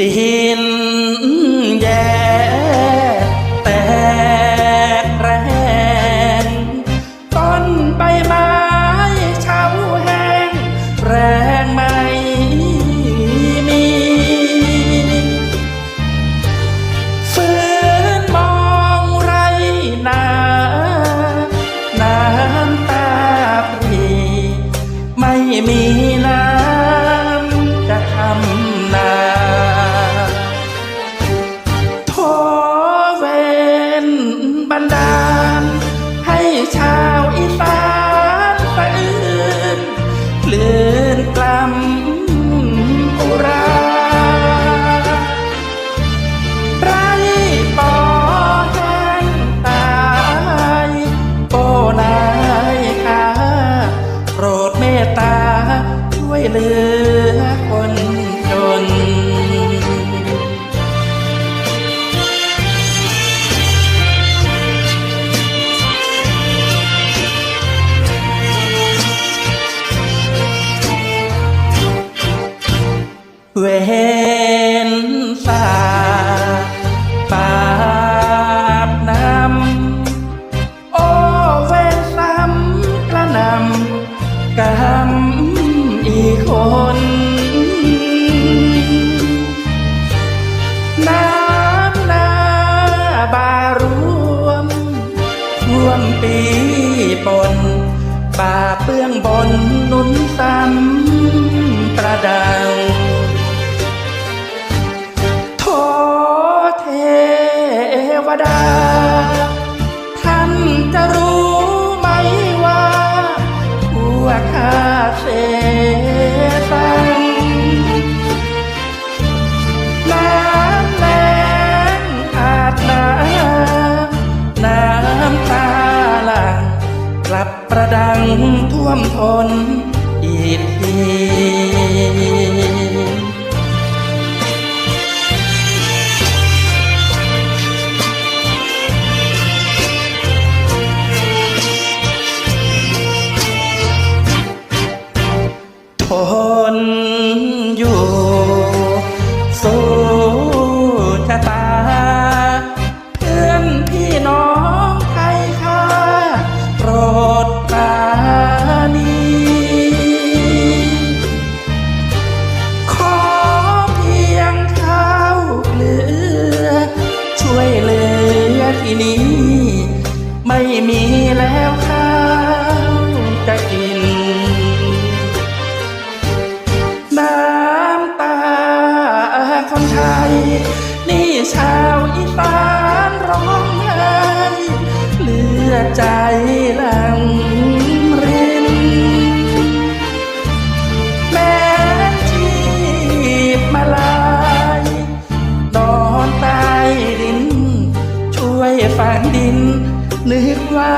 ดินแย่แตกแรงต้นใบไม้เฉาแห้งแรงไม่มีฝืนมองไรนาน้ำตาปรีไม่มีน้ำจะทำนา เหลือคนจน เว ปีปนป่าเปื้องบนนุนซ้ำประดังโทเทวดา ท่านจะรู้ไหมว่าพวกข้าเส ท่วมทน ใจหลังรินแม้ชีพมาลายนอนใต้ดิน ช่วยฝังดิน นึกว่า